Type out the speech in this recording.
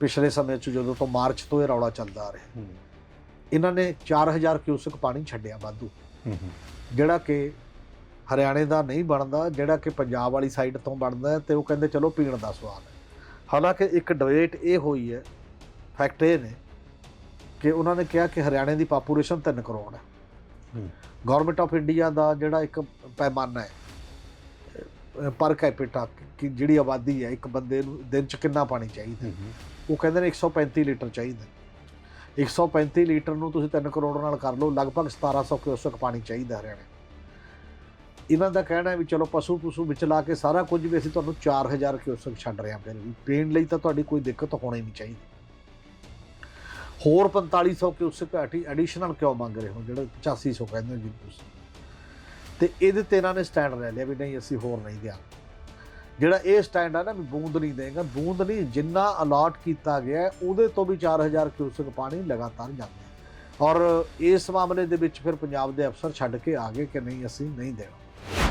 ਪਿਛਲੇ ਸਮੇਂ 'ਚ ਜਦੋਂ ਤੋਂ ਮਾਰਚ ਤੋਂ ਇਹ ਰੌਲਾ ਚੱਲਦਾ ਆ ਰਿਹਾ। ਇਹਨਾਂ ਨੇ 4000 ਕਿਊਸਕ ਪਾਣੀ ਛੱਡਿਆ ਵਾਧੂ। ਜਿਹੜਾ ਕਿ ਹਰਿਆਣੇ ਦਾ ਨਹੀਂ ਬਣਦਾ ਜਿਹੜਾ ਕਿ ਪੰਜਾਬ ਵਾਲੀ ਸਾਈਡ ਤੋਂ ਬਣਦਾ ਤੇ ਉਹ ਕਹਿੰਦੇ ਚਲੋ ਪੀਣ ਦਾ ਸਵਾਲ ਹੈ। ਹਾਲਾਂਕਿ ਇੱਕ ਡਿਬੇਟ ਇਹ ਹੋਈ ਹੈ ਫੈਕਟ ਇਹ ਨੇ ਕਿ ਉਹਨਾਂ ਨੇ ਕਿਹਾ ਕਿ ਹਰਿਆਣੇ ਦੀ ਪਾਪੂਲੇਸ਼ਨ 3 ਕਰੋੜ ਹੂੰ। ਗਵਰਨਮੈਂਟ ਆਫ ਇੰਡੀਆ ਦਾ ਜਿਹੜਾ ਇੱਕ ਪੈਮਾਨਾ ਹੈ ਪਰ ਕੈਪੀਟਾ ਕਿ ਜਿਹੜੀ ਆਬਾਦੀ ਹੈ ਇੱਕ ਬੰਦੇ ਨੂੰ ਦਿਨ ਚ ਕਿੰਨਾ ਪਾਣੀ ਚਾਹੀਦਾ ਉਹ ਕਹਿੰਦੇ ਨੇ 135 ਲੀਟਰ ਚਾਹੀਦਾ 135 ਲੀਟਰ ਨੂੰ ਤੁਸੀਂ 3 ਕਰੋੜ ਨਾਲ ਕਰ ਲਓ ਲਗਭਗ 1700 ਕਿਊਸਕ ਪਾਣੀ ਚਾਹੀਦਾ ਹਰਿਆਣੇ ਇਹਨਾਂ ਦਾ ਕਹਿਣਾ ਹੈ ਵੀ ਚਲੋ ਪਸ਼ੂ ਪਸ਼ੂ ਵਿੱਚ ਲਾ ਕੇ ਸਾਰਾ ਕੁਝ ਵੀ ਅਸੀਂ ਤੁਹਾਨੂੰ 4000 ਕਿਊਸਕ ਛੱਡ ਰਹੇ ਹਾਂ ਫਿਰ ਵੀ। ਪੀਣ ਲਈ ਤਾਂ ਤੁਹਾਡੀ ਕੋਈ ਦਿੱਕਤ ਹੋਣੀ ਨਹੀਂ ਚਾਹੀਦੀ। ਹੋਰ 4500 ਕਿਊਸਕ ਐਡੀਸ਼ਨਲ ਕਿਉਂ ਮੰਗ ਰਹੇ ਹੋ? ਜਿਹੜਾ 8500 ਕਹਿੰਦੇ ਜੀ ਤੁਸੀਂ। ਤੇ ਇਹਦੇ ਤੇ ਇਹਨਾਂ ਨੇ ਸਟੈਂਡ ਲੈ ਲਿਆ ਵੀ ਨਹੀਂ, ਅਸੀਂ ਹੋਰ ਨਹੀਂ ਦਿਆਂਗੇ ਜਿਹੜਾ ਇਹ ਸਟੈਂਡ ਆ ਨਾ ਵੀ ਬੂੰਦ ਨਹੀਂ ਦੇਗਾ, ਬੂੰਦ ਨਹੀਂ, ਜਿੰਨਾ ਅਲਾਟ ਕੀਤਾ ਗਿਆ ਉਹਦੇ ਤੋਂ ਵੀ 4000 ਕਿਊਸਕ ਪਾਣੀ ਲਗਾਤਾਰ ਜਾਂਦਾ ਔਰ ਇਸ ਮਾਮਲੇ ਦੇ ਵਿੱਚ ਫਿਰ ਪੰਜਾਬ ਦੇ ਅਫਸਰ ਛੱਡ ਕੇ ਆ ਗਏ ਕਿ ਨਹੀਂ, ਅਸੀਂ ਨਹੀਂ ਦੇਣਾ।